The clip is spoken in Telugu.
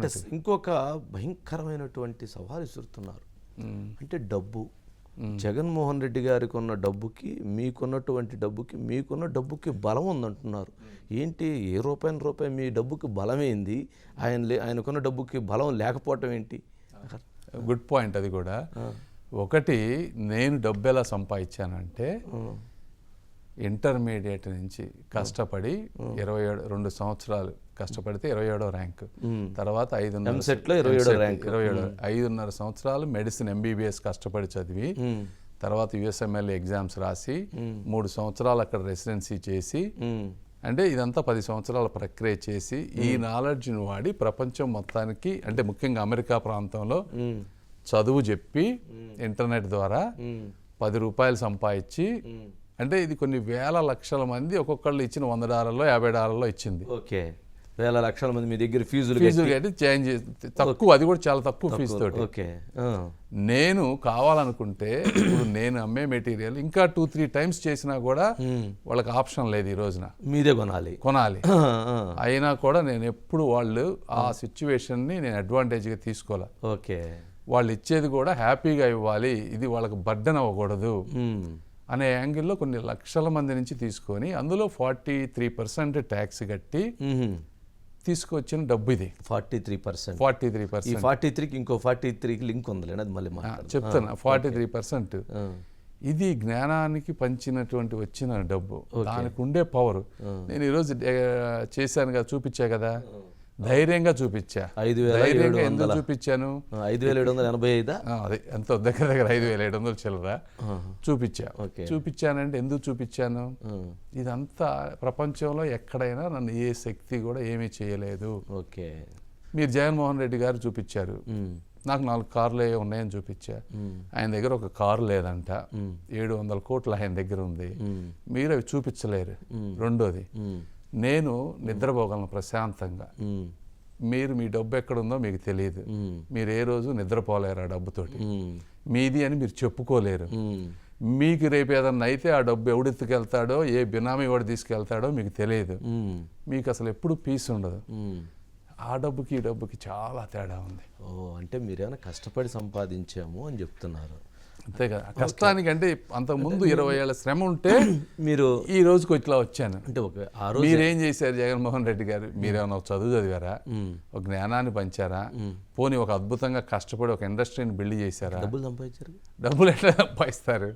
అంటే ఇంకొక భయంకరమైనటువంటి సవాలు విసురుతున్నారు. అంటే డబ్బు. జగన్మోహన్ రెడ్డి గారికి ఉన్న డబ్బుకి మీకున్నటువంటి డబ్బుకి మీకున్న డబ్బుకి బలం ఉందంటున్నారు. ఏంటి? ఏ రూపాయల రూపాయి మీ డబ్బుకి బలమేంది? ఆయన లే ఆయనకున్న డబ్బుకి బలం లేకపోవటం ఏంటి? గుడ్ పాయింట్ అది కూడా. ఒకటి నేను డబ్బు ఎలా సంపాదించానంటే ఇంటర్మీడియట్ నుంచి కష్టపడి ఇరవై ఏడు రెండు సంవత్సరాలు కష్టపడితే ఇరవై ఏడో ర్యాంక్. తర్వాత ఐదున్నర లో 27 MSET ర్యాంక్. ఇరవై ఏడు ఐదున్నర సంవత్సరాలు మెడిసిన్ ఎంబీబీఎస్ కష్టపడి చదివి తర్వాత యుఎస్ఎంఎల్ ఎగ్జామ్స్ రాసి మూడు సంవత్సరాలు అక్కడ రెసిడెన్సీ చేసి అంటే ఇదంతా పది సంవత్సరాల ప్రక్రియ చేసి ఈ నాలెడ్జ్ని వాడి ప్రపంచం మొత్తానికి అంటే ముఖ్యంగా అమెరికా ప్రాంతంలో చదువు చెప్పి ఇంటర్నెట్ ద్వారా పది రూపాయలు సంపాదించి. అంటే ఇది కొన్ని వేల లక్షల మంది ఒక్కొక్కళ్ళు ఇచ్చిన వంద డాలర్లో యాభై డాలర్లో ఇచ్చింది. ఓకే. వేల లక్షల మంది మీ దగ్గర ఫీజులు ఫీజు కట్టి చేంజ్ తక్కువ అది కూడా చాలా తక్కువ ఫీజు తోటి ఓకే. నేను కావాలనుకుంటే ఇప్పుడు నేను అమ్మే మెటీరియల్ ఇంకా టూ త్రీ టైమ్స్ చేసినా కూడా వాళ్ళకి ఆప్షన్ లేదు ఈ రోజున. మీదే కొనాలి. కొనాలి. అయినా కూడా నేను ఎప్పుడు వాళ్ళు ఆ సిచ్యువేషన్ని నేను అడ్వాంటేజ్గా తీసుకోవాలి. ఓకే. వాళ్ళు ఇచ్చేది కూడా హ్యాపీగా ఇవ్వాలి. ఇది వాళ్ళకి బర్డన్ అవ్వకూడదు. అనే యాంగిల్లో కొన్ని లక్షల మంది నుంచి తీసుకొని అందులో ఫార్టీ త్రీ పర్సెంట్ ట్యాక్స్ కట్టి. తీసుకొచ్చిన డబ్బు ఇది. Forty three percent. Forty three percent. Forty త్రీకి ఇంకో ఫార్టీ త్రీకి లింక్ ఉందిలేండి అది మళ్ళీ. చెప్తున్నా ఫార్టీ త్రీ పర్సెంట్. ఇది జ్ఞానానికి పంచినటువంటి వచ్చిన డబ్బు. దానికి ఉండే పవర్. నేను ఈరోజు చేశాను కదా చూపించా కదా. ధైర్యంగా చూపించా. ఐదు వేల ధైర్యంగా ఎందుకు చూపించాను? ఐదు వేల ఏడు వందల ఎనభై ఐదా? అదే ఎంతో దగ్గర దగ్గర ఐదు వేల ఏడు వందలు చిల్లర చూపించా. ఓకే. చూపించానంటే ఎందుకు చూపించాను? ఇదంతా ప్రపంచంలో ఎక్కడైనా నన్ను ఏ శక్తి కూడా ఏమీ చేయలేదు. ఓకే. మీరు జగన్మోహన్ రెడ్డి గారు చూపించారు. నాకు నాలుగు కార్లు ఏ ఉన్నాయని చూపించా. ఆయన దగ్గర ఒక కారు లేదంట. ఏడు వందల కోట్లు ఆయన దగ్గర ఉంది. మీరు అవి చూపించలేరు. రెండోది నేను నిద్రపోగలను ప్రశాంతంగా. మీరు మీ డబ్బు ఎక్కడుందో మీకు తెలియదు. మీరు ఏ రోజు నిద్రపోలేరు ఆ డబ్బుతోటి. మీది అని మీరు చెప్పుకోలేరు. మీకు రేపు ఏదన్నా అయితే ఆ డబ్బు ఎవడెత్తుకెళ్తాడో ఏ బినామీ వాడు తీసుకెళ్తాడో మీకు తెలియదు. మీకు అసలు ఎప్పుడు పీస్ ఉండదు. ఆ డబ్బుకి ఈ డబ్బుకి చాలా తేడా ఉంది. ఓ అంటే మీరేమైనా కష్టపడి సంపాదించాము అని చెప్తున్నారు. అంతే కదా కష్టానికి అంటే అంతకు ముందు ఇరవై ఏళ్ళ శ్రమ ఉంటే మీరు ఈ రోజుకి ఇట్లా వచ్చాను. అంటే ఒక ఆ రోజు మీరేం చేశారు జగన్మోహన్ రెడ్డి గారు? మీరేమైనా ఒక చదువు చదివారా? ఒక జ్ఞానాన్ని పంచారా? పోనీ ఒక అద్భుతంగా కష్టపడి ఒక ఇండస్ట్రీని బిల్డ్ చేశారా? డబ్బులు సంపాదించారు. డబ్బులు ఎట్లా సంపాదిస్తారు?